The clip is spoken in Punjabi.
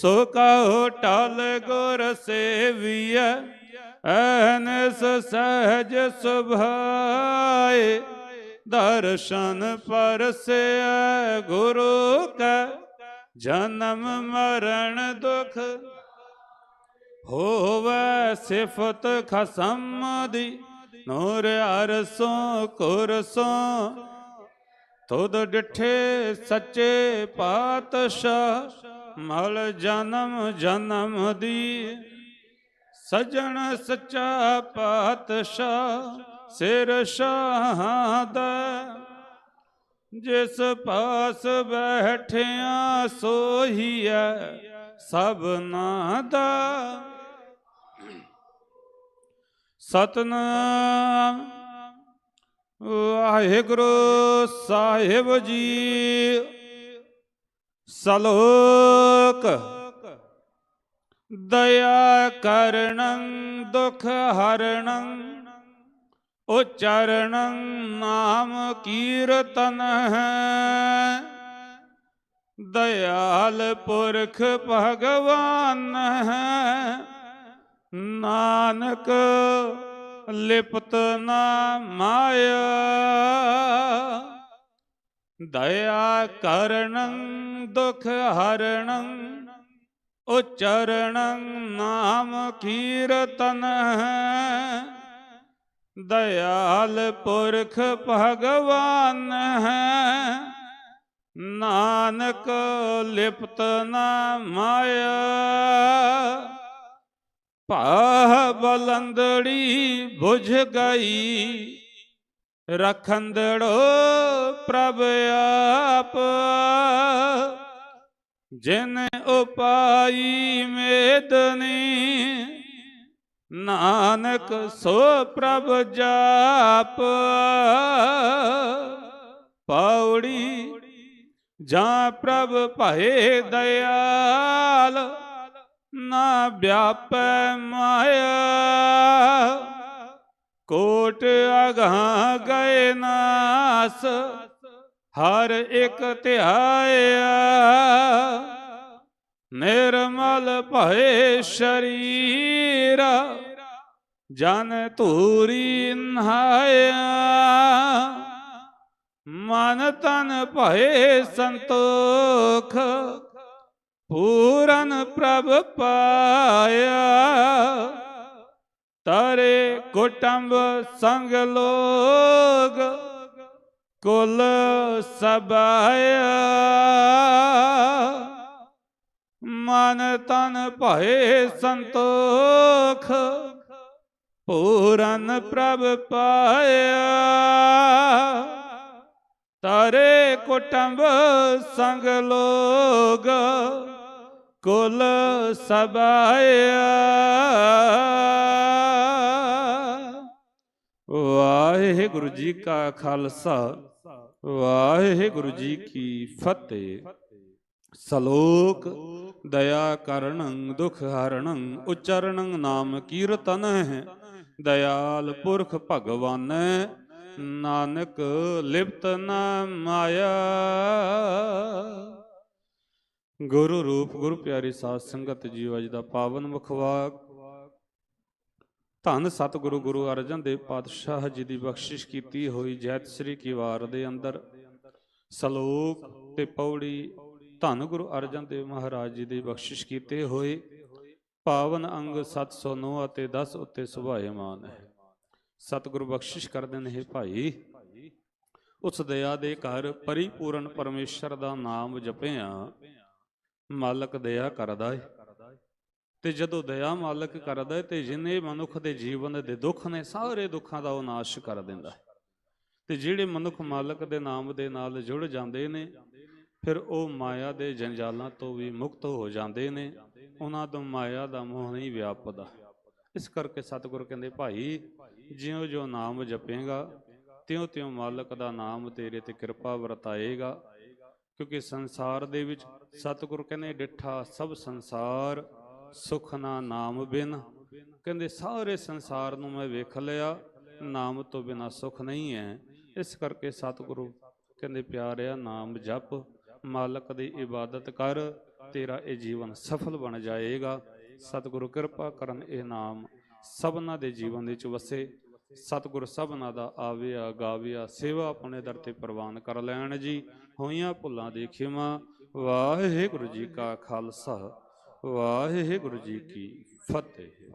ਸੋ ਕਹੋ ਟਲ ਗੁਰ ਸੇਵੀਐ ਐਨਸ ਸਹਜ ਸੁਭਾਏ। ਦਰਸ਼ਨ ਪਰਸੈ ਗੁਰੂ ਕੈ, ਜਨਮ ਮਰਨ ਦੁਖ ਹੋਵੇ ਸਿਫਤ ਖਸਮ ਦੀ। ਨੂਰ ਅਰਸੋਂ ਕੁਰਸੋਂ ਤੁਧ ਡਿਠੇ ਸੱਚੇ ਪਾਤਸ਼ਾਹ ਮਲ ਜਨਮ ਜਨਮ ਦੀ, ਸਜਣ ਸੱਚਾ ਪਾਤਸ਼ਾਹ ਸਿਰ ਸ਼ਾਹਾਂ ਦਾ। ਜਿਸ ਪਾਸ ਬੈਠਿਆ ਸੋਹੀ ਸੋਹੀਐ ਸਭਨਾ ਦਾ। ਸਤਨਾਮ ਵਾਹਿਗੁਰੂ ਸਾਹਿਬ ਜੀ। ਸਲੋਕ। ਦਇਆ ਕਰਣੰ ਦੁਖ ਹਰਣੰ ਉਚਰਣੰ ਨਾਮ ਕੀਰਤਨ ਹੈ। ਦਇਆਲ ਪੁਰਖ ਭਗਵਾਨ ਹੈ। ਨਾਨਕ ਲਿਪਤ ਨਾ ਮਾਇਆ। ਦਇਆ ਕਰਣੰ ਦੁਖ ਹਰਣੰ ਉਚਰਣੰ ਨਾਮ ਕੀਰਤਨ ਹੈ। ਦਇਆਲ ਪੁਰਖ ਭਗਵਾਨ ਹੈ। ਨਾਨਕ ਲਿਪਤ ਨਾ ਮਾਇਆ। ਭਾ ਬਲੰਦੜੀ ਬੁਝ ਗਈ। ਰਖੰਦੜੋ ਪ੍ਰਭ ਆਪ, ਜਿਨ ਉਪਾਈ ਮੇਦਨੀ, ਨਾਨਕ ਸੋ ਪ੍ਰਭ ਜਾਪ, ਪੌੜੀ ਜਾਂ ਪ੍ਰਭ ਭਏ ਦਇਆਲ, ਨਾ ਵਿਆਪੈ ਮਾਇਆ। ਕੋਟ ਅਗਾਂ ਗਏ ਨਾਸ, ਹਰ ਇੱਕ ਧਿਆਇਆ ਨਿਰਮਲ ਭਏ ਸ਼ਰੀਰ, ਜਨ ਧੂਰੀ ਨਹਾਇਆ ਮਨ ਤਨ ਭਏ ਸੰਤੋਖ, ਪੂਰਨ ਪ੍ਰਭ ਪਾਇਆ। ਤਾਰੇ ਕੁਟੰਬ ਸੰਗ ਲੋਗ, ਕੁਲ ਸਬਾਇਆ ਮਨ ਤਨ ਭਏ ਸੰਤੋਖ, ਪੂਰਨ ਪ੍ਰਭ ਪਾਇਆ। ਤਾਰੇ ਕੁਟੰਬ ਸੰਗ ਲੋਗ, ਕੁਲ ਸਬਾਇਆ ਵਾਹਿਗੁਰੂ ਜੀ ਕਾ ਖਾਲਸਾ, ਵਾਹਿਗੁਰੂ ਜੀ ਕੀ ਫਤਿਹ। ਸਲੋਕ, ਦਇਆ ਕਰਣੰ ਦੁਖ ਹਰਣੰ ਉਚਰਣੰ ਨਾਮ ਕੀਰਤਨ ਹੈ। ਦਇਆਲ ਪੁਰਖ ਭਗਵਾਨ, ਨਾਨਕ ਲਿਪਤ ਨਾ ਮਾਇਆ। ਗੁਰੂ ਰੂਪ, ਗੁਰੂ ਪਿਆਰੀ ਸਾਧ ਸੰਗਤ, ਜੀਵ ਅਜ ਦਾ ਪਾਵਨ ਮੁਖਵਾਕ ਧੰਨ ਸਤਿਗੁਰੂ ਗੁਰੂ ਅਰਜਨ ਦੇਵ ਪਾਤਸ਼ਾਹ ਜੀ ਦੀ ਬਖਸ਼ਿਸ਼ ਕੀਤੀ ਹੋਈ ਜੈਤ ਸ੍ਰੀ ਕੀਵਾਰ ਦੇ ਅੰਦਰ। ਸਲੋਕ ਤੇ ਪੌੜੀ ਧੰਨ ਗੁਰੂ ਅਰਜਨ ਦੇਵ ਮਹਾਰਾਜ ਜੀ ਦੀ ਬਖਸ਼ਿਸ਼ ਕੀਤੇ ਹੋਏ ਪਾਵਨ ਅੰਗ 709 ਅਤੇ 10 ਉੱਤੇ ਸੁਭਾਇਮਾਨ ਹੈ। ਸਤਿਗੁਰੂ ਬਖਸ਼ਿਸ਼ ਕਰਦੇ ਨੇ ਭਾਈ। ਉਸ ਦਇਆ ਦੇ ਘਰ ਪਰਿਪੂਰਨ ਪਰਮੇਸ਼ਰ ਦਾ ਨਾਮ ਜਪਿਆ। ਮਾਲਕ ਦਇਆ ਕਰਦਾ ਏ। ਤੇ ਜਦੋਂ ਦਇਆ ਮਾਲਕ ਕਰਦਾ ਤੇ ਜਿੰਨੇ ਮਨੁੱਖ ਦੇ ਜੀਵਨ ਦੇ ਦੁੱਖ ਨੇ, ਸਾਰੇ ਦੁੱਖਾਂ ਦਾ ਉਹ ਨਾਸ਼ ਕਰ ਦਿੰਦਾ ਹੈ। ਤੇ ਜਿਹੜੇ ਮਨੁੱਖ ਮਾਲਕ ਦੇ ਨਾਮ ਦੇ ਨਾਲ ਜੁੜ ਜਾਂਦੇ ਨੇ, ਫਿਰ ਉਹ ਮਾਇਆ ਦੇ ਜੰਜਾਲਾਂ ਤੋਂ ਵੀ ਮੁਕਤ ਹੋ ਜਾਂਦੇ ਨੇ। ਉਹਨਾਂ ਤੋਂ ਮਾਇਆ ਦਾ ਮੋਹ ਨਹੀਂ ਵਿਆਪਦਾ। ਇਸ ਕਰਕੇ ਸਤਿਗੁਰ ਕਹਿੰਦੇ, ਭਾਈ ਜਿਉਂ ਜੋ ਨਾਮ ਜਪੇਗਾ ਤਿਉਂ ਤਿਉਂ ਮਾਲਕ ਦਾ ਨਾਮ ਤੇਰੇ ਤੇ ਕਿਰਪਾ ਵਰਤਾਏਗਾ। ਕਿਉਂਕਿ ਸੰਸਾਰ ਦੇ ਵਿੱਚ ਸਤਿਗੁਰ ਕਹਿੰਦੇ, ਡਿੱਠਾ ਸਭ ਸੰਸਾਰ ਸੁਖ ਨਾ ਨਾਮ ਬਿਨ। ਕਹਿੰਦੇ, ਸਾਰੇ ਸੰਸਾਰ ਨੂੰ ਮੈਂ ਵੇਖ ਲਿਆ, ਨਾਮ ਤੋਂ ਬਿਨਾ ਸੁਖ ਨਹੀਂ ਹੈ। ਇਸ ਕਰਕੇ ਸਤਿਗੁਰੂ ਕਹਿੰਦੇ, ਪਿਆਰਿਆ, ਨਾਮ ਜਪ, ਮਾਲਕ ਦੀ ਇਬਾਦਤ ਕਰ, ਤੇਰਾ ਇਹ ਜੀਵਨ ਸਫਲ ਬਣ ਜਾਏਗਾ। ਸਤਿਗੁਰੂ ਕਿਰਪਾ ਕਰਨ ਇਹ ਨਾਮ ਸਭਨਾ ਦੇ ਜੀਵਨ ਵਿੱਚ ਵਸੇ। ਸਤਿਗੁਰ ਸਭਨਾ ਦਾ ਆਵਿਆ, ਗਾਵਿਆ, ਸੇਵਾ ਆਪਣੇ ਦਰ ਤੇ ਪ੍ਰਵਾਨ ਕਰ ਲੈਣ ਜੀ। ਹੋਈਆਂ ਭੁੱਲਾਂ ਦੇ ਖਿਮਾ। ਵਾਹਿਗੁਰੂ ਜੀ ਕਾ ਖਾਲਸਾ। ਵਾਹਿਗੁਰੂ ਜੀ ਕੀ ਫਤਿਹ।